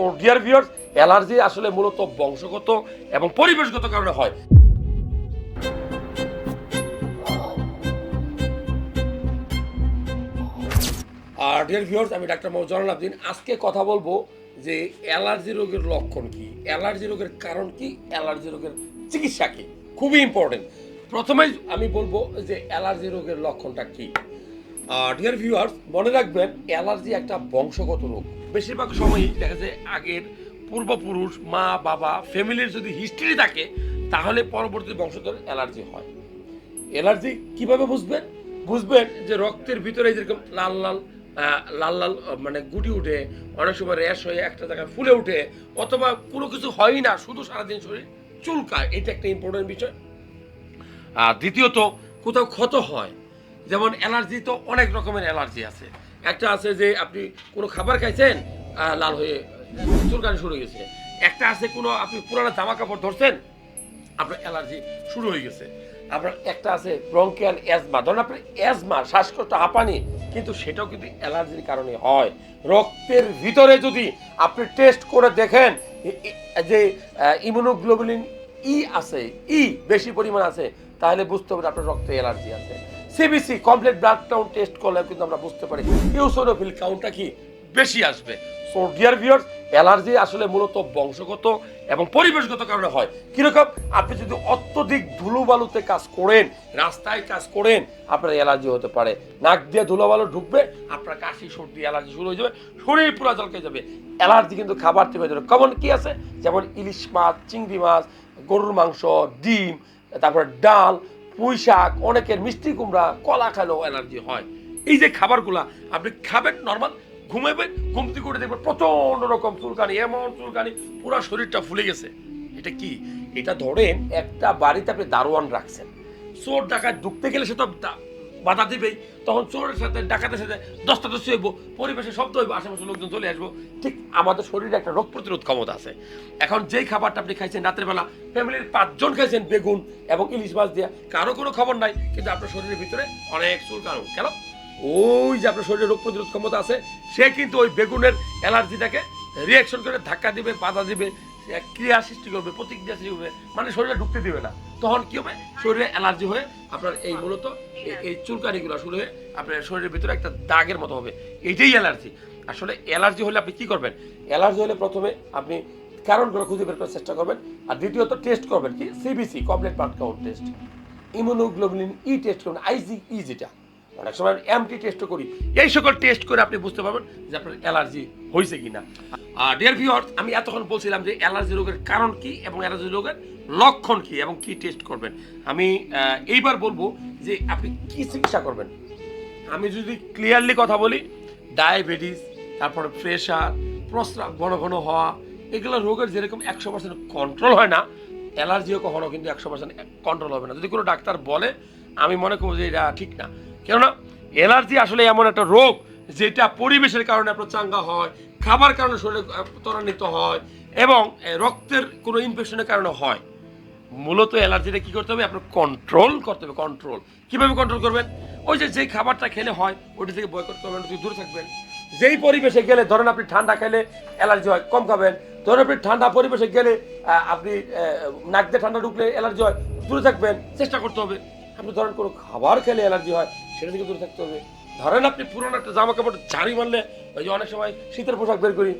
So dear viewers allergy আসলে মূলত বংশগত এবং পরিবেশগত কারণে হয়। আর ডিয়ার ভিউয়ার্স আমি ডাক্তার মোহাম্মদ আবদিন। আজকে কথা বলব যে অ্যালার্জি রোগের লক্ষণ কি? অ্যালার্জি রোগের কারণ কি? অ্যালার্জি রোগের চিকিৎসা কি? খুবই ইম্পর্টেন্ট প্রথমেই আমি বলব যে অ্যালার্জি রোগের লক্ষণটা কি? ডিয়ার ভিউয়ার্স মনে রাখবেন, অ্যালার্জি একটা বংশগত রোগ। বেশিরভাগ সময়ই দেখা যায় আগের পূর্বপুরুষ, মা, বাবা ফ্যামিলির যদি হিস্ট্রি থাকে, তাহলে পরবর্তী বংশধর অ্যালার্জি হয়। অ্যালার্জি কীভাবে বুঝবেন? বুঝবেন যে রক্তের ভিতরে যেরকম লাল লাল লাল লাল মানে গুটি উঠে, অনেক সময় র্যাশ হয়ে একটা জায়গায় ফুলে উঠে, অথবা কোনো কিছু হয় না, শুধু সারাদিন শরীর চুলকায়, এটা একটা ইম্পর্টেন্ট বিষয়। আর দ্বিতীয়ত, কোথাও ক্ষত হয় যেমন অ্যালার্জি তো অনেক রকমের অ্যালার্জি আছে। একটা আছে যে আপনি কোনো খাবার খাইছেন লাল হয়ে চুলকানি শুরু হয়ে গেছে। একটা আছে কোনো আপনি পুরানো জামা কাপড় ধরছেন, আপনার অ্যালার্জি শুরু হয়ে গেছে। আপনার একটা আছে ব্রঙ্কিয়াল অ্যাজমা। ধরুন আপনার অ্যাজমা, শ্বাসকষ্ট, হাঁপানি, কিন্তু সেটাও কিন্তু অ্যালার্জির কারণে হয়। রক্তের ভিতরে যদি আপনি টেস্ট করে দেখেন যে ইমিউনোগ্লোবুলিন ই আছে ই বেশি পরিমাণ আছে, তাহলে বুঝতে হবে আপনার রক্তে অ্যালার্জি আছে। CBC complete blood count test করলে কিন্তু আমরা বুঝতে পারি ইউসোনোফিল কাউন্টটা কি বেশি আসবে। সো ডিয়ার ভিউয়ার্স অ্যালার্জি আসলে মূলত বংশগত এবং পরিবেশগত কারণে হয়। কীরকম? আপনি যদি অত্যধিক ধুলোবালুতে কাজ করেন, রাস্তায় কাজ করেন, আপনার অ্যালার্জি হতে পারে। নাক দিয়ে ধুলোবালু ঢুকবে, আপনার কাশি, সর্দি অ্যালার্জি শুরু হয়ে যাবে, শরীর পুরো জলকে যাবে। অ্যালার্জি কিন্তু খাবার থেকে হয়ে যাবে। কেমন কি আছে? যেমন ইলিশ মাছ, চিংড়ি মাছ, গরুর মাংস, ডিম, তারপরে ডাল পুঁই শাক অনেকের মিষ্টি কুমড়া, কলা খেলেও অ্যালার্জি হয়। এই যে খাবারগুলা, আপনি খাবেন নর্মাল ঘুমাবেন ঘুমতি করে দেখবেন প্রচণ্ড রকম চুলকানি, এমন চুলকানি, পুরো শরীরটা ফুলে গেছে। এটা কি? এটা ধরেন একটা বাড়িতে আপনি দারোয়ান রাখছেন। চোর ডাকায় ঢুকতে গেলে সে তো বাধা দিবেই তখন চোরের সাথে, ডাকাতের সাথে দশটা দশ হইব, পরিবেশে শব্দ হইব, আশেপাশে লোকজন চলে আসব। ঠিক আমাদের শরীরে একটা রোগ প্রতিরোধ ক্ষমতা আছে। এখন যেই খাবারটা আপনি খাইছেন রাতের বেলা, ফ্যামিলির পাঁচজন খাইছেন বেগুন এবং ইলিশ মাছ দিয়ে, কারও কোনো খবর নাই, কিন্তু আপনার শরীরের ভিতরে অনেক চুলকানো। কেন? ওই যে আপনার শরীরে রোগ প্রতিরোধ ক্ষমতা আছে, সে কিন্তু ওই বেগুনের অ্যালার্জিটাকে রিয়াকশন করে ধাক্কা দিবে, বাধা দিবে ক্রিয়া সৃষ্টি করবে, প্রতিক্রিয়া সৃষ্টি করবে মানে শরীরে ঢুকতে দিবে না। তখন কি হবে? শরীরে অ্যালার্জি হয়ে আপনার এই মূলত এই- চুলকানিগুলো শুরু হয়ে আপনার শরীরের ভিতরে একটা দাগের মতো হবে। এইটাই অ্যালার্জি আসলে অ্যালার্জি হলে আপনি কি করবেন? অ্যালার্জি হলে প্রথমে আপনি কারণগুলো খুঁজে বের করার চেষ্টা করবেন। আর দ্বিতীয়ত টেস্ট করবেন কি? CBC complete blood count test immunoglobulin E test করবেন আইজি ই যেটা। অনেক সময় এমটি টেস্ট করি। এই সকল টেস্ট করে আপনি বুঝতে পারবেন যে আপনার অ্যালার্জি হয়েছে কিনা। আর ডিয়ার ভিউয়ার্স আমি এতক্ষণ বলছিলাম যে অ্যালার্জি রোগের কারণ কি এবং অ্যালার্জি রোগের লক্ষণ কি এবং কি টেস্ট করবেন। আমি এইবার বলব যে আপনি কি চিকিৎসা করবেন। আমি যদি ক্লিয়ারলি কথা বলি ডায়াবেটিস তারপরে প্রেশার প্রস্রাব ঘন ঘন হওয়া, এগুলো রোগের যেরকম একশো পার্সেন্ট কন্ট্রোল হয় না অ্যালার্জিও কখনো কিন্তু একশো পার্সেন্ট কন্ট্রোল হবে না। যদি কোনো ডাক্তার বলে, আমি মনে করব যে এটা ঠিক না। কেননা অ্যালার্জি আসলে এমন একটা রোগ যেটা পরিবেশের কারণে আপনার চাঙ্গা হয়, খাবার কারণে শরীরে ত্বরান্বিত হয় এবং রক্তের কোনো ইনফেকশনের কারণে হয়। মূলত অ্যালার্জিটা কি করতে হবে? আপনার কন্ট্রোল করতে হবে কন্ট্রোল কীভাবে কন্ট্রোল করবেন? ওই যে যেই খাবারটা খেলে হয় ওটা থেকে বয়কট করবেন দূরে থাকবেন। যেই পরিবেশে গেলে, ধরেন আপনি ঠান্ডা খেলে অ্যালার্জি হয়, কম খাবেন। ধরেন আপনি ঠান্ডা পরিবেশে গেলে আপনি নাক দিয়ে ঠান্ডা ঢুকলে অ্যালার্জি হয়, দূরে থাকবেন, চেষ্টা করতে হবে। আপনি ধরেন কোনো খাবার খেলে অ্যালার্জি হয় সেটা থেকে দূরে থাকতে হবে। ধরেন আপনি পুরোনো একটা জামা কাপড় ঝাড়ি মারলে ওই যে অনেক সময় শীতের পোশাক বের করি,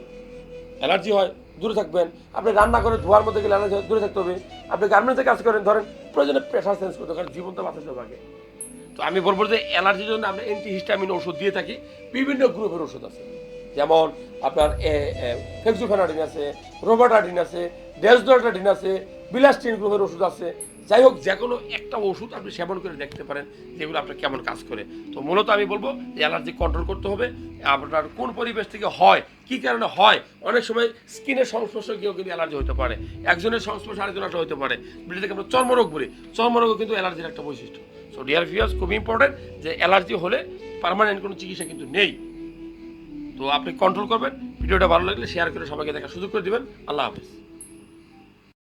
অ্যালার্জি হয়, দূরে থাকবেন। আপনি রান্না করে ধোয়ার মধ্যে গেলে অ্যালার্জি দূরে থাকতে হবে। আপনি গার্মেন্টসে কাজ করেন, ধরেন প্রয়োজনে প্রেশার চেঞ্জ করতে কারণ জীবন তো বাঁচাতে হবে। তো আমি বলব যে অ্যালার্জির জন্য আমরা অ্যান্টি হিস্টামিন ওষুধ দিয়ে থাকি। বিভিন্ন গ্রুপের ওষুধ আছে। যেমন আপনার ফেক্সুফেনাডিন আছে রোবাটাডিন আছে ডেসডোটাডিন আছে বিলাস্টিন গ্রুপের ওষুধ আছে। যাই হোক, যে কোনো একটা ওষুধ আপনি সেবন করে দেখতে পারেন যেগুলো আপনার কেমন কাজ করে। তো মূলত আমি বলব যে অ্যালার্জি কন্ট্রোল করতে হবে। আপনার কোন পরিবেশ থেকে হয়, কি কারণে হয়, অনেক সময় স্কিনের সংস্পর্শে গিয়েও কিন্তু অ্যালার্জি হতে পারে। একজনের সংস্পর্শে আরেকজনের হতে পারে। যেটা থেকে আমরা চর্মরোগ বলি, চর্মরোগও কিন্তু অ্যালার্জির একটা বৈশিষ্ট্য। সো ডিয়ার ভিউয়ার্স খুব ইম্পর্টেন্ট যে অ্যালার্জি হলে পার্মানেন্ট কোনো চিকিৎসা কিন্তু নেই। তো আপনি কন্ট্রোল করবেন, ভিডিওটা ভালো লাগলে শেয়ার করে সবাইকে দেখার সুযোগ করে দেবেন। আল্লাহ হাফিজ।